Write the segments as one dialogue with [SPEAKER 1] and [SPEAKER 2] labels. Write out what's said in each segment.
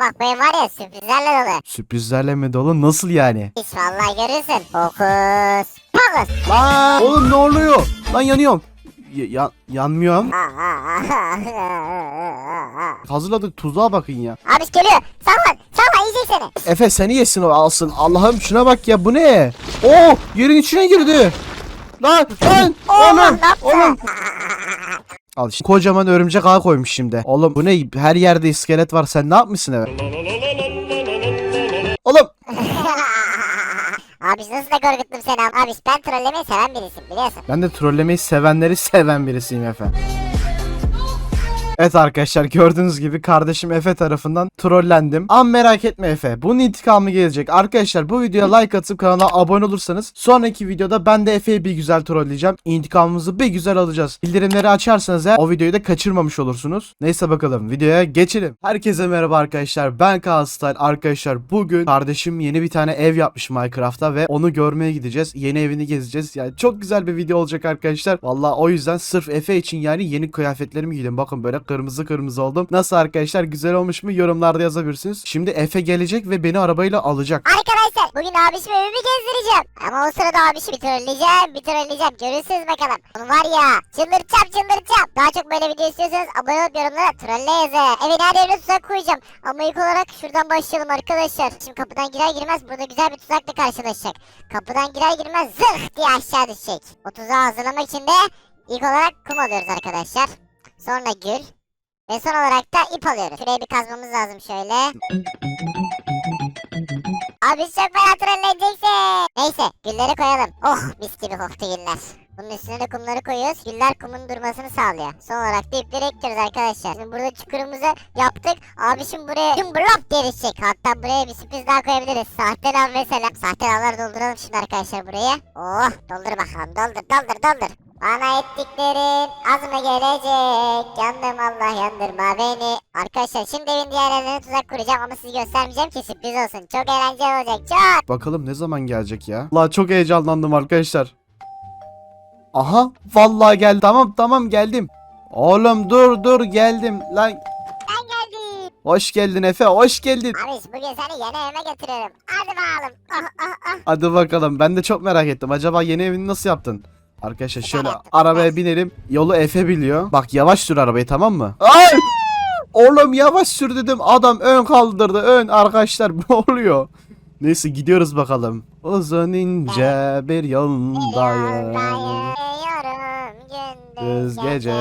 [SPEAKER 1] Bak ev var ya sürprizlerle dolu.
[SPEAKER 2] Sürprizlerle mi dolu? Nasıl yani?
[SPEAKER 1] Hiç vallahi görürsün. Fokus. Fokus.
[SPEAKER 2] Lan oğlum ne oluyor? Lan yanıyorum. Ya- ya- yanmıyorum. Hazırladık tuzağa bakın ya.
[SPEAKER 1] Abiş geliyor. Sallan. Sallan yiyecek seni.
[SPEAKER 2] Efe seni yesin o alsın. Allah'ım şuna bak ya bu ne? Oo yerin içine girdi. Lan lan
[SPEAKER 1] Oğlum
[SPEAKER 2] oğlum. Al işte kocaman örümcek ağ koymuş şimdi. Oğlum bu ne? Her yerde iskelet var. Sen ne yapmışsın eve? Oğlum
[SPEAKER 1] Abiş nasıl da korkuttum seni abi. Ben trollemeyi seven birisiyim biliyorsun.
[SPEAKER 2] Ben de trollemeyi sevenleri seven birisiyim Efe. Evet arkadaşlar gördüğünüz gibi kardeşim Efe tarafından trollendim. Ama merak etme Efe bunun intikamı gelecek. Arkadaşlar bu videoya like atıp kanala abone olursanız sonraki videoda ben de Efe'yi bir güzel trolleyeceğim. İntikamımızı bir güzel alacağız. Bildirimleri açarsanız eğer o videoyu da kaçırmamış olursunuz. Neyse bakalım videoya geçelim. Herkese merhaba arkadaşlar ben Kaan Style. Arkadaşlar bugün kardeşim yeni bir tane ev yapmış Minecraft'ta ve onu görmeye gideceğiz. Yeni evini gezeceğiz. Yani çok güzel bir video olacak arkadaşlar. Vallahi o yüzden sırf Efe için yani yeni kıyafetlerimi giydim. Bakın böyle kırmızı kırmızı oldum. Nasıl arkadaşlar güzel olmuş mu yorumlarda yazabilirsiniz. Şimdi Efe gelecek ve beni arabayla alacak.
[SPEAKER 1] Arkadaşlar bugün abişim evimi gezdireceğim. Ama o sırada abişi bir trolleyeceğim bir trolleyeceğim. Görürsünüz bakalım. Onu var ya çıldırtacağım çıldırtacağım. Daha çok böyle video istiyorsanız abone olup yorumlara trolle yazın. Evet her evine tuzak koyacağım. Ama ilk olarak şuradan başlayalım arkadaşlar. Şimdi kapıdan girer girmez burada güzel bir tuzakla karşılaşacak. Kapıdan girer girmez zırh diye aşağı düşecek. O tuzağı hazırlamak için de ilk olarak kum alıyoruz arkadaşlar. Sonra gül. Ve son olarak da ip alıyoruz. Şuraya bir kazmamız lazım şöyle. Abi fena trolleyeceksin. Neyse gülleri koyalım. Oh mis gibi koktu güller. Bunun üstüne de kumları koyuyoruz. Güller kumun durmasını sağlıyor. Son olarak da ipleri ekliyoruz arkadaşlar. Şimdi burada çukurumuzu yaptık. Abi şimdi buraya tüm blok diye düşecek. Hatta buraya bir sürpriz daha koyabiliriz. Sahte lav mesela. Sahte lavları dolduralım şimdi arkadaşlar buraya. Oh doldur bakalım. Doldur doldur doldur. Bana ettiklerin az mı gelecek? Yandım Allah yandırma beni. Arkadaşlar şimdi evin diğer yerlerine tuzak kuracağım ama sizi göstermeyeceğim ki sürpriz olsun. Çok eğlenceli olacak. Çok.
[SPEAKER 2] Bakalım ne zaman gelecek ya. Allah çok heyecanlandım arkadaşlar. Aha vallahi geldi. Tamam tamam geldim. Oğlum dur dur geldim. Lan
[SPEAKER 1] Ben geldim.
[SPEAKER 2] hoş geldin Efe hoş geldin.
[SPEAKER 1] Abi bugün seni yeni evime getiriyorum. Hadi bakalım. Ah ah ah.
[SPEAKER 2] Hadi bakalım ben de çok merak ettim. Acaba yeni evini nasıl yaptın? Arkadaşlar şöyle arabaya binelim. Yolu Efe biliyor. Bak yavaş sür arabayı tamam mı? Ay! Oğlum yavaş sür dedim. Adam ön kaldırdı. Ön arkadaşlar ne oluyor? Neyse gidiyoruz bakalım. Uzun ince bir yoldayım.
[SPEAKER 1] Gündüz
[SPEAKER 2] gece.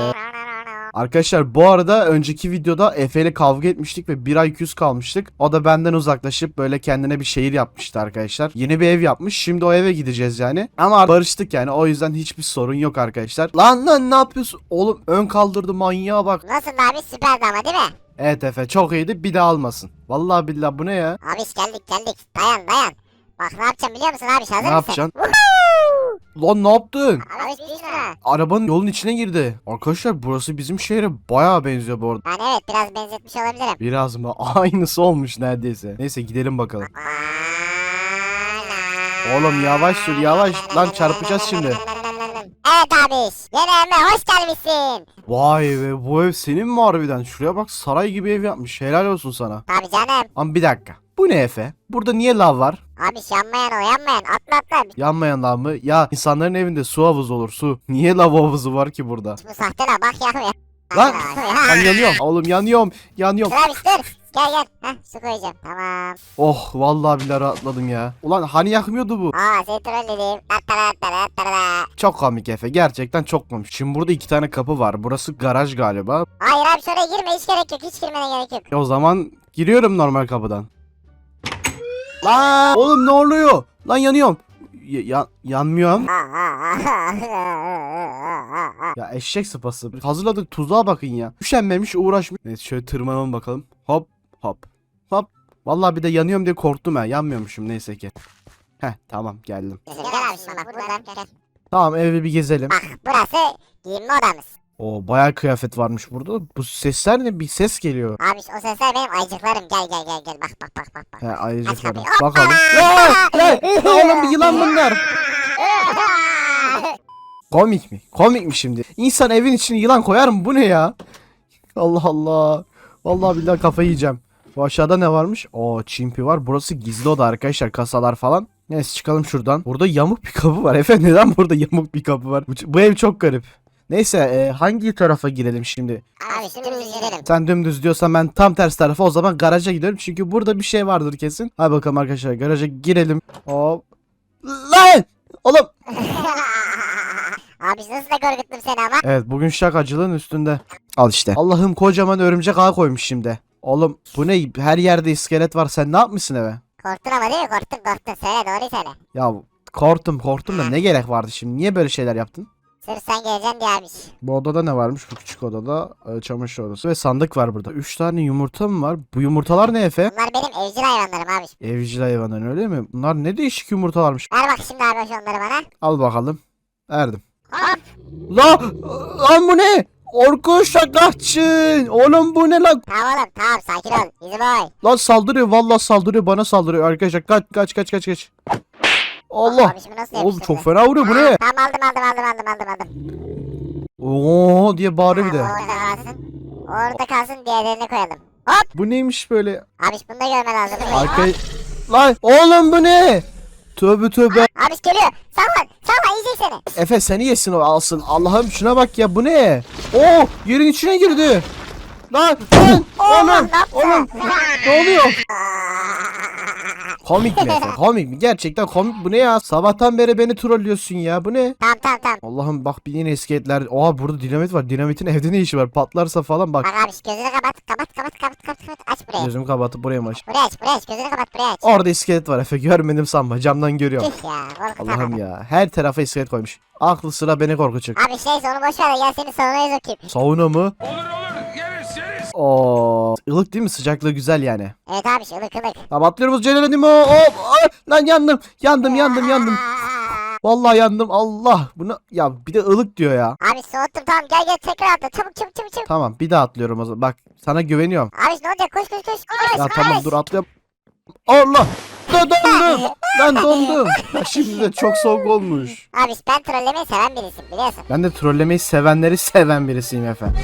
[SPEAKER 2] Arkadaşlar bu arada önceki videoda Efe ile kavga etmiştik ve bir ay küs kalmıştık. O da benden uzaklaşıp böyle kendine bir şehir yapmıştı arkadaşlar. Yeni bir ev yapmış. Şimdi o eve gideceğiz yani. Ama barıştık yani o yüzden hiçbir sorun yok arkadaşlar. Lan lan ne yapıyorsun? Oğlum ön kaldırdı manyağa bak.
[SPEAKER 1] Nasıl abi süperdi ama değil mi?
[SPEAKER 2] Evet Efe çok iyiydi bir daha almasın. Vallahi billahi bu ne ya?
[SPEAKER 1] Abi geldik geldik. Dayan dayan. Bak ne yapacağım biliyor musun abi? Hazır
[SPEAKER 2] Ne
[SPEAKER 1] mısın?
[SPEAKER 2] yapacaksın?
[SPEAKER 1] Woohoo!
[SPEAKER 2] Lan ne yaptın?
[SPEAKER 1] Düşme.
[SPEAKER 2] Arabanın yolun içine girdi. Arkadaşlar burası bizim şehre bayağı benziyor bu arada.
[SPEAKER 1] Yani evet biraz benzetmiş olabilirim.
[SPEAKER 2] Biraz mı? Aynısı olmuş neredeyse. Neyse gidelim bakalım. Oğlum yavaş sür yavaş. Lan çarpacağız şimdi.
[SPEAKER 1] Evet abi. Yeni evime hoş gelmişsin.
[SPEAKER 2] Vay be bu ev senin mi harbiden? Şuraya bak saray gibi ev yapmış. Helal olsun sana.
[SPEAKER 1] Tabii canım.
[SPEAKER 2] Ama bir dakika. Bu ne Efe? Burada niye lav var?
[SPEAKER 1] Abi yanmayan o yanmayan atla atla.
[SPEAKER 2] Yanmayan lav mı? Ya insanların evinde su havuzu olur su. Niye lav havuzu var ki burada?
[SPEAKER 1] Bu sahte la bak yakmıyor.
[SPEAKER 2] Lan ben yanıyorum. Oğlum yanıyorum. Yanıyorum.
[SPEAKER 1] Abi dur. Gel gel. Heh su koyacağım. Tamam.
[SPEAKER 2] Oh vallahi billahi rahatladım ya. Ulan hani yakmıyordu bu?
[SPEAKER 1] Aa seni trolledim.
[SPEAKER 2] Çok komik Efe. Gerçekten çok komik. Şimdi burada iki tane kapı var. Burası garaj galiba.
[SPEAKER 1] Hayır abi şuraya girme hiç gerek yok. Hiç girmene gerek yok.
[SPEAKER 2] E o zaman giriyorum normal kapıdan. Lan oğlum ne oluyor? Lan yanıyorum. Ya, ya- yanmıyorum. Ya eşek sıpası. Hazırladık tuzağa bakın ya. Üşenmemiş uğraşmış. Neyse şöyle tırmanalım bakalım. Hop hop hop. Vallahi bir de yanıyorum diye korktum ha. Yanmıyormuşum neyse ki. Heh tamam geldim.
[SPEAKER 1] Gel abi şimdi bak buradan gel.
[SPEAKER 2] Tamam evi bir gezelim.
[SPEAKER 1] Bak burası giyinme odamız.
[SPEAKER 2] O bayağı kıyafet varmış burada. Bu sesler ne? Bir ses geliyor.
[SPEAKER 1] Abi o sesler benim ayıcıklarım. Gel gel gel gel. Bak bak bak bak. bak.
[SPEAKER 2] He ayrıca
[SPEAKER 1] kapıyı.
[SPEAKER 2] Bakalım. Lan, lan, oğlum bir yılan bunlar. Komik mi? Komik mi şimdi? İnsan evin içine yılan koyar mı? Bu ne ya? Allah Allah. Vallahi billahi kafayı yiyeceğim. Bu aşağıda ne varmış? Oo çimpi var. Burası gizli oda arkadaşlar. Kasalar falan. Neyse çıkalım şuradan. Burada yamuk bir kapı var. Efe neden burada yamuk bir kapı var? Bu, bu ev çok garip. Neyse e, hangi tarafa girelim şimdi?
[SPEAKER 1] Abi şimdi biz gidelim.
[SPEAKER 2] Sen dümdüz diyorsan ben tam ters tarafa o zaman garaja gidiyorum. Çünkü burada bir şey vardır kesin. Hadi bakalım arkadaşlar garaja girelim. Hop. Lan! Oğlum.
[SPEAKER 1] Abi nasıl da korkuttum seni ama.
[SPEAKER 2] Evet bugün şakacılığın üstünde. Al işte. Allah'ım kocaman örümcek ağ koymuş şimdi. Oğlum bu ne? Her yerde iskelet var. Sen ne yapmışsın eve?
[SPEAKER 1] Korktun ama değil mi? Korktun korktun. Söyle doğruyu söyle.
[SPEAKER 2] Ya korktum korktum da ne gerek vardı şimdi? Niye böyle şeyler yaptın?
[SPEAKER 1] Sırf sen geleceksin diye.
[SPEAKER 2] Bu odada ne varmış? Bu küçük odada e, çamaşır odası ve sandık var burada. 3 tane yumurta mı var? Bu yumurtalar ne Efe?
[SPEAKER 1] Bunlar benim evcil hayvanlarım abi.
[SPEAKER 2] Evcil hayvanın öyle mi? Bunlar ne değişik yumurtalarmış.
[SPEAKER 1] Ver bak şimdi abi onları bana.
[SPEAKER 2] Al bakalım. Verdim.
[SPEAKER 1] Hop.
[SPEAKER 2] La! Lan bu ne? Orkun şakakçın. Oğlum bu ne lan?
[SPEAKER 1] Tamam oğlum tamam sakin ol. Easy boy.
[SPEAKER 2] Lan saldırıyor vallahi saldırıyor bana saldırıyor arkadaşlar kaç kaç kaç kaç kaç. Allah.
[SPEAKER 1] Abi şimdi nasıl
[SPEAKER 2] Oğlum
[SPEAKER 1] yapıştırdı?
[SPEAKER 2] çok fena vuruyor bu ne?
[SPEAKER 1] Tamam aldım aldım aldım aldım aldım aldım.
[SPEAKER 2] Oo diye bağırıyor bir de.
[SPEAKER 1] Tamam, Orada kalsın. Orada kalsın diğerlerini koyalım. Hop.
[SPEAKER 2] Bu neymiş böyle?
[SPEAKER 1] Abi bunu da görmen lazım.
[SPEAKER 2] Arka... Lan oğlum bu ne? Tövbe tövbe.
[SPEAKER 1] Abi geliyor. Sallan. Sallan yiyecek seni.
[SPEAKER 2] Efe seni yesin o alsın. Allah'ım şuna bak ya bu ne? Oo yerin içine girdi. Lan lan oğlum oğlum ne oluyor? Komik mi Efe? Komik mi? Gerçekten komik bu ne ya? Sabahtan beri beni trollüyorsun ya bu ne?
[SPEAKER 1] Tamam tamam tamam.
[SPEAKER 2] Allah'ım bak bir yine iskeletler. Oha burada dinamit var. Dinamitin evde ne işi var? Patlarsa falan bak.
[SPEAKER 1] Bak abi gözünü kapat. Kapat kapat kapat kapat. kapat. Aç burayı.
[SPEAKER 2] Gözümü kapatıp buraya mı aç?
[SPEAKER 1] Buraya aç buraya aç. Gözünü kapat buraya aç.
[SPEAKER 2] Orada iskelet var Efe. Görmedim sanma. Camdan görüyorum.
[SPEAKER 1] Tüh ya.
[SPEAKER 2] Allah'ım ya. Her tarafa iskelet koymuş. Aklı sıra beni korkutacak.
[SPEAKER 1] Abi şey onu boş ver gel seni salona sokayım.
[SPEAKER 2] Sauna mı?
[SPEAKER 3] Olur olur.
[SPEAKER 2] Oo, ılık değil mi? Sıcaklığı güzel yani.
[SPEAKER 1] Evet abi ılık ılık.
[SPEAKER 2] Tamam atlıyoruz Celal'im o. Hop. Ay, lan yandım. Yandım yandım yandım. Vallahi yandım. Allah. Bunu ya bir de ılık diyor ya.
[SPEAKER 1] Abi soğuttum tamam gel gel tekrar atla çabuk çabuk çabuk çabuk.
[SPEAKER 2] Tamam bir daha atlıyorum o zaman. Bak sana güveniyorum.
[SPEAKER 1] Abi ne olacak koş koş koş koş.
[SPEAKER 2] Ya tamam
[SPEAKER 1] koş.
[SPEAKER 2] dur atlıyorum. Allah. Da dondum. Ben dondum. Ya şimdi de çok soğuk olmuş.
[SPEAKER 1] Abi ben trollemeyi seven birisiyim biliyorsun.
[SPEAKER 2] Ben de trollemeyi sevenleri seven birisiyim efendim.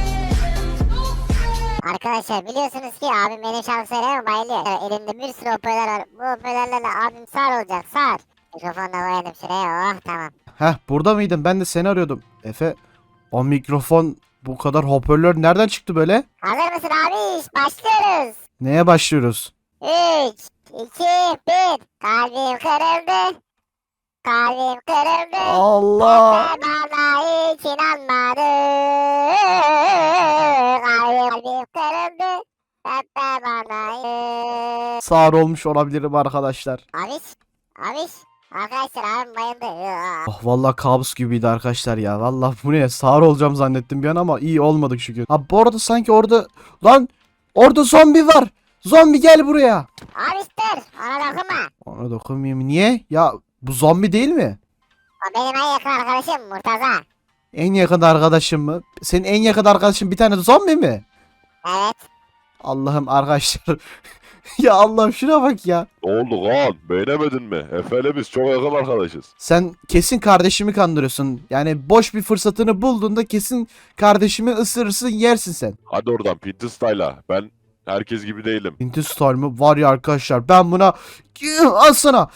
[SPEAKER 1] Arkadaşlar biliyorsunuz ki abim benim şarkı söylemeye bayılıyor. Elimde bir sürü hoparlör var. Bu hoparlörlerle abim sağır olacak sağır. Mikrofonu da koyalım şuraya oh tamam.
[SPEAKER 2] Heh burada mıydın? Ben de seni arıyordum. Efe o mikrofon bu kadar hoparlör nereden çıktı böyle?
[SPEAKER 1] Hazır mısın abi? Başlıyoruz.
[SPEAKER 2] Neye başlıyoruz?
[SPEAKER 1] 3, 2, 1. Kalbim kırıldı. Kalbim kırıldı.
[SPEAKER 2] Allah.
[SPEAKER 1] Sen bana hiç inanmadın. Kalbim kırıldı. Sen bana hiç...
[SPEAKER 2] Sağır olmuş olabilirim arkadaşlar.
[SPEAKER 1] Abiş, abiş. Arkadaşlar abim bayıldı.
[SPEAKER 2] Oh vallahi kabus gibiydi arkadaşlar ya. Vallahi bu ne? Sağır olacağım zannettim bir an ama iyi olmadık şükür. Ha bu arada sanki orada lan orada zombi var. Zombi gel buraya.
[SPEAKER 1] Abiş dur. Ona dokunma.
[SPEAKER 2] Ona dokunmayayım. Niye? Ya bu zombi değil mi?
[SPEAKER 1] O benim en yakın arkadaşım Murtaza.
[SPEAKER 2] En yakın arkadaşın mı? Senin en yakın arkadaşın bir tane zombi mi?
[SPEAKER 1] Evet.
[SPEAKER 2] Allah'ım arkadaşlar. ya Allah'ım şuna bak ya.
[SPEAKER 4] Ne oldu Kaan? Beğenemedin mi? Efe'yle biz çok yakın arkadaşız.
[SPEAKER 2] Sen kesin kardeşimi kandırıyorsun. Yani boş bir fırsatını bulduğunda kesin kardeşimi ısırırsın yersin sen.
[SPEAKER 4] Hadi oradan Pinti Style'a. Ben herkes gibi değilim.
[SPEAKER 2] Inti Star mı? Var ya arkadaşlar ben buna al sana.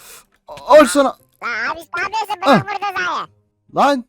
[SPEAKER 2] Al sana.
[SPEAKER 1] Lan abiş ne yapıyorsun? Bırak Murtaza'yı.
[SPEAKER 2] Lan.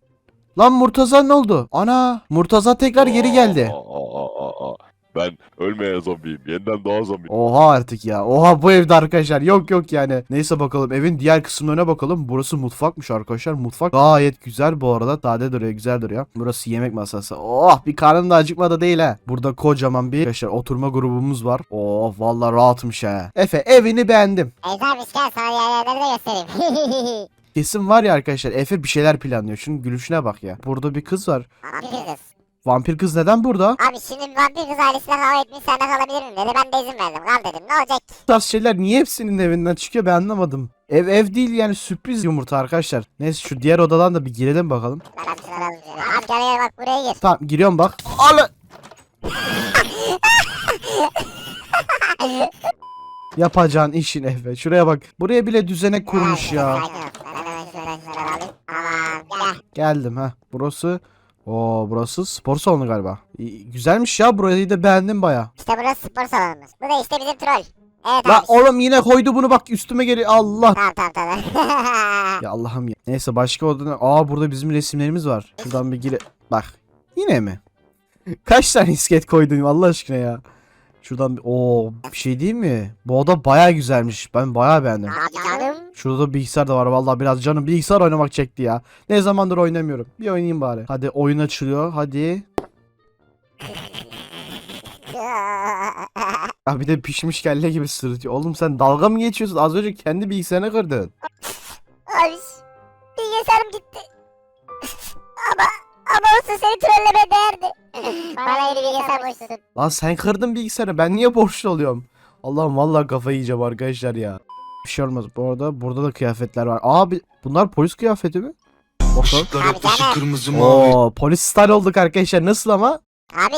[SPEAKER 2] Lan Murtaza ne oldu? Ana Murtaza tekrar geri geldi.
[SPEAKER 4] Aa, aa, aa, aa. Ben ölmeyen zombiyim. Yeniden doğa zombiyim.
[SPEAKER 2] Oha artık ya. Oha bu evde arkadaşlar. Yok yok yani. Neyse bakalım evin diğer kısımlarına bakalım. Burası mutfakmış arkadaşlar. Mutfak gayet güzel bu arada. Sade duruyor güzel duruyor. Burası yemek masası. Oh bir karnım da acıkmadı değil ha. Burada kocaman bir arkadaşlar oturma grubumuz var. Oh vallahi rahatmış ha. Efe evini beğendim.
[SPEAKER 1] Abiş gel sana yerleri de göstereyim.
[SPEAKER 2] Kesin var ya arkadaşlar Efe bir şeyler planlıyor. Şunun gülüşüne bak ya. Burada bir kız var.
[SPEAKER 1] Vampir kız.
[SPEAKER 2] Vampir kız neden burada?
[SPEAKER 1] Abi şimdi vampir kız ailesine hava etmiş sen de kalabilir miyim dedi. Ben de izin verdim. Kal dedim. Ne olacak? ki?
[SPEAKER 2] Bu tarz şeyler niye hepsinin evinden çıkıyor ben anlamadım. Ev ev değil yani sürpriz yumurta arkadaşlar. Neyse şu diğer odadan da bir girelim bakalım.
[SPEAKER 1] Ben abi şunları alayım. şöyle. Abi gel gel bak buraya gir.
[SPEAKER 2] Tamam giriyorum bak. Ala. Yapacağın işin Efe. Şuraya bak. Buraya bile düzenek kurmuş ya.
[SPEAKER 1] sakin ol. Ben hemen şöyle şöyle alayım. Tamam gel.
[SPEAKER 2] Geldim ha. Burası Oo burası spor salonu galiba. İyi, güzelmiş ya burayı da beğendim baya.
[SPEAKER 1] İşte burası spor salonumuz. Bu da işte bizim troll. Evet
[SPEAKER 2] La
[SPEAKER 1] abi.
[SPEAKER 2] oğlum yine koydu bunu bak üstüme geliyor Allah.
[SPEAKER 1] Tamam tamam tamam.
[SPEAKER 2] Ya Allah'ım ya. Neyse başka odada. Aa burada bizim resimlerimiz var. Şuradan bir gire. Bak. Yine mi? Kaç tane isket koydun Allah aşkına ya. Şuradan. Oo bir şey değil mi? Bu oda baya güzelmiş. Ben baya beğendim.
[SPEAKER 1] Canım.
[SPEAKER 2] Şurada da bilgisayar da var. Vallahi biraz canım bilgisayar oynamak çekti ya. Ne zamandır oynamıyorum. Bir oynayayım bari. Hadi oyun açılıyor. Hadi. Ya bir de pişmiş kelle gibi sırıtıyor. Oğlum sen dalga mı geçiyorsun? Az önce kendi bilgisayarını kırdın.
[SPEAKER 1] Abi bilgisayarım gitti. Ama olsun seni trollemeye değerdi. Bana yeni bilgisayar borçlusun.
[SPEAKER 2] Lan sen kırdın bilgisayarı. Ben niye borçlu oluyorum? Allah'ım vallahi kafayı yiyeceğim arkadaşlar ya. Bir şey olmaz. Bu arada burada da kıyafetler var. Abi bunlar polis kıyafeti mi?
[SPEAKER 3] Işıklar hep ışık
[SPEAKER 1] canım.
[SPEAKER 3] kırmızı mavi.
[SPEAKER 2] Oo polis style olduk arkadaşlar. Nasıl ama?
[SPEAKER 1] Abi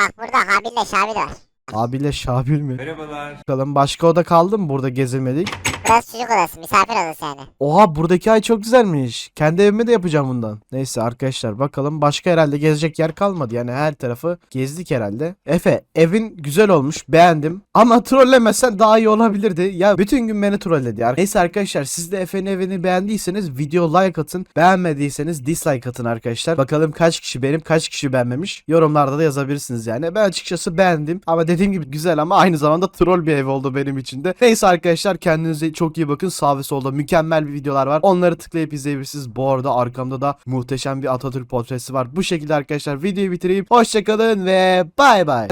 [SPEAKER 1] bak burada Habil'le Şabil var.
[SPEAKER 2] Abiyle Şabil mi?
[SPEAKER 3] Merhabalar.
[SPEAKER 2] Bakalım başka oda kaldı mı burada gezilmedik?
[SPEAKER 1] Burası çocuk odası misafir odası yani.
[SPEAKER 2] Oha buradaki ay çok güzelmiş. Kendi evime de yapacağım bundan. Neyse arkadaşlar bakalım başka herhalde gezecek yer kalmadı. Yani her tarafı gezdik herhalde. Efe evin güzel olmuş beğendim. Ama trollemesen daha iyi olabilirdi. Ya bütün gün beni trolledi. Neyse arkadaşlar siz de Efe'nin evini beğendiyseniz video like atın. Beğenmediyseniz dislike atın arkadaşlar. Bakalım kaç kişi benim kaç kişi beğenmemiş. Yorumlarda da yazabilirsiniz yani. Ben açıkçası beğendim. Ama dediğim gibi güzel ama aynı zamanda troll bir ev oldu benim için de. Neyse arkadaşlar kendinize çok iyi bakın. Sağ ve solda mükemmel bir videolar var. Onları tıklayıp izleyebilirsiniz. Bu arada arkamda da muhteşem bir Atatürk portresi var. Bu şekilde arkadaşlar videoyu bitireyim. Hoşçakalın ve bay bay.